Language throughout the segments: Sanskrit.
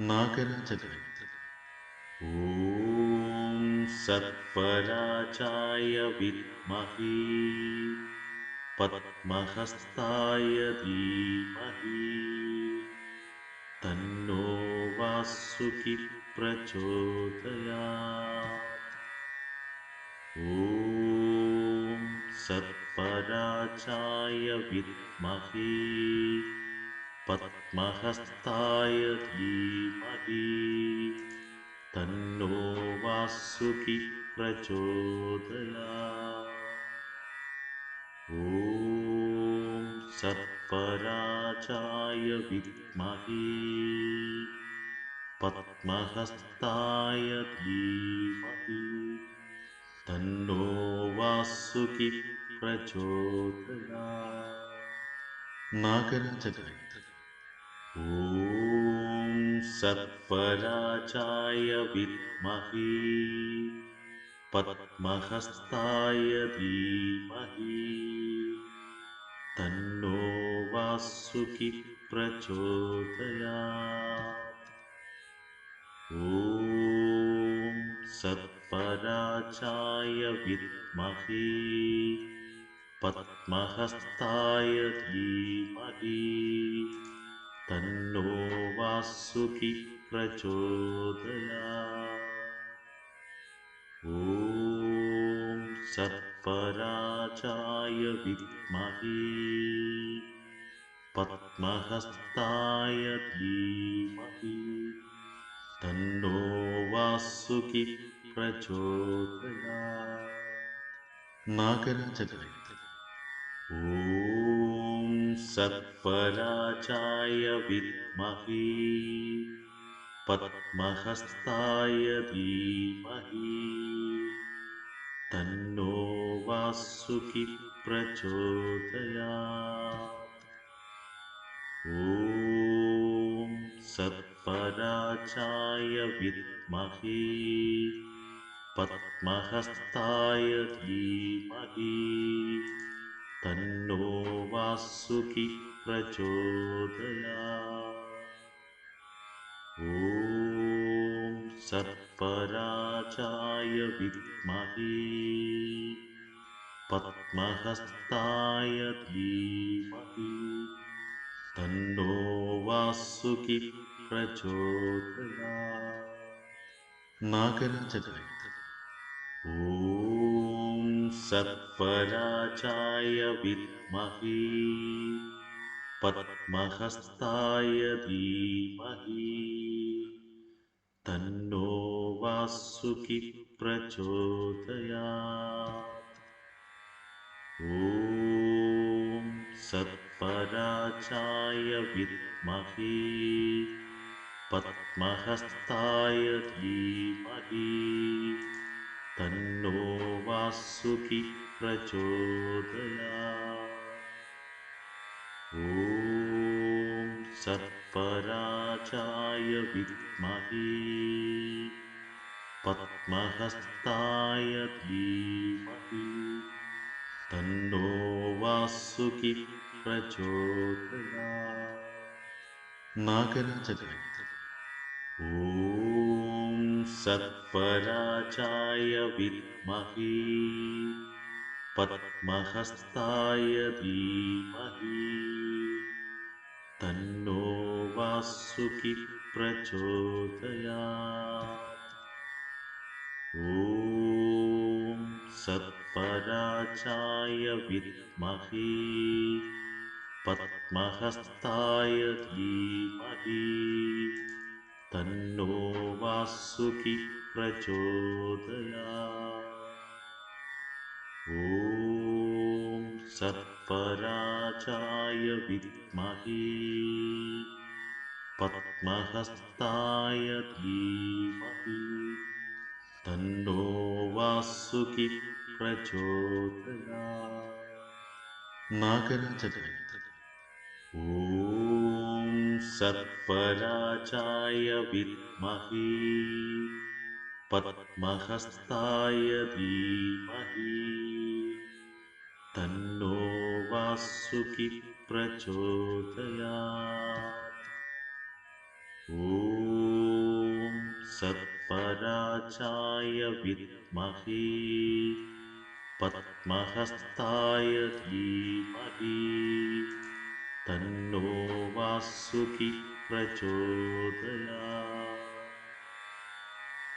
नागराजगायत्री ॐ सत्पराचाय विद्महे पद्महस्ताय धीमहि। तन्नो वासुकि प्रचोदयात्। ॐ सत्पराचाय विद्महे पद्महस्ताय धीमहि। तन्नो वासुकि प्रचोदयात्। ॐ सत्पराचाय विद्महे। पद्महस्ताय धीमहि। तन्नो वासुकि प्रचोदयात्। नागराजगायत्री सत्पराचाय विद्महे। पद्महस्ताय धीमहि। तन्नो वासुकि प्रचोदयात्। ॐ सत्पराचाय विद्महे। पद्महस्ताय धीमहि तन्नो वासुकि प्रचोदयात् ॐ सत्पराचाय विद्महे। पद्महस्ताय धीमहि। तन्नो वासुकि प्रचोदयात् नागराजगायत्री ॐ सत्पराचाय विद्महे। पद्महस्ताय धीमहि। तन्नो वासुकि प्रचोदयात्। ॐ सत्पराचाय विद्महे। पद्महस्ताय धीमहि। तन्नो ॐ सत्पराचाय विद्महे। पद्महस्ताय धीमहि। तन्नो वासुकि प्रचोदयात्। नागराजगायत्री ॐ सत्पराचाय विद्महे। पद्महस्ताय धीमहि। तन्नो वासुकि प्रचोदयात्। ॐ सत्पराचाय विद्महे। पद्महस्ताय धीमहि। तन्नो वासुकि प्रचोदयात्। ॐ सत्पराचाय विद्महे। पद्महस्ताय धीमहि। तन्नो वासुकि प्रचोदयात्। नागराजगायत्री सत्पराचाय विद्महे। पद्महस्ताय धीमहि। तन्नो वासुकि प्रचोदयात्। ॐ सत्पराचाय विद्महे। पद्महस्ताय धीमहि तन्नो वासुकि प्रचोदयात् ॐ सत्पराचाय विद्महे। पद्महस्ताय धीमहि। तन्नो वासुकि प्रचोदयात् नागराजगायत्री ॐ सत्पराचाय विद्महे। पद्महस्ताय धीमहि। तन्नो वासुकि प्रचोदयात्। ॐ सर्पराजाय विद्महे। पद्महस्ताय धीमहि तन्नो वासुकि प्रचोदयात्।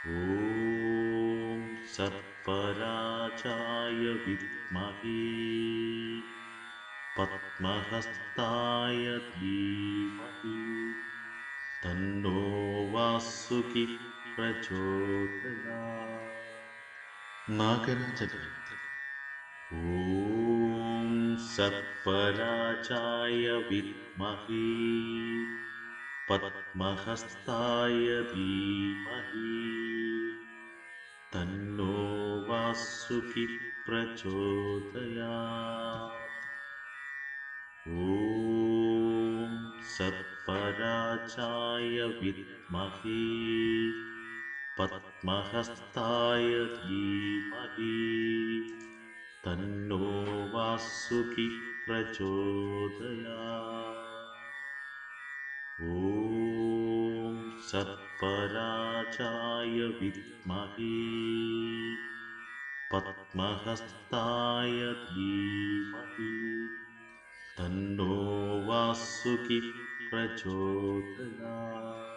ॐ सर्पराजाय विद्महे पद्महस्ताय धीमहि। तन्नो वासुकि प्रचोदयात्। नागराजगायत्री ॐ सर्पराजाय विद्महे। पद्महस्ताय धीमहि। तन्नो वासुकि प्रचोदयात्। ॐ सर्पराजाय विद्महे। पद्महस्ताय धीमहि। तन्नो वासुकि प्रचोदयात् ॐ सर्पराजाय विद्महे पद्महस्ताय धीमहि तन्नो वासुकि प्रचोदयात्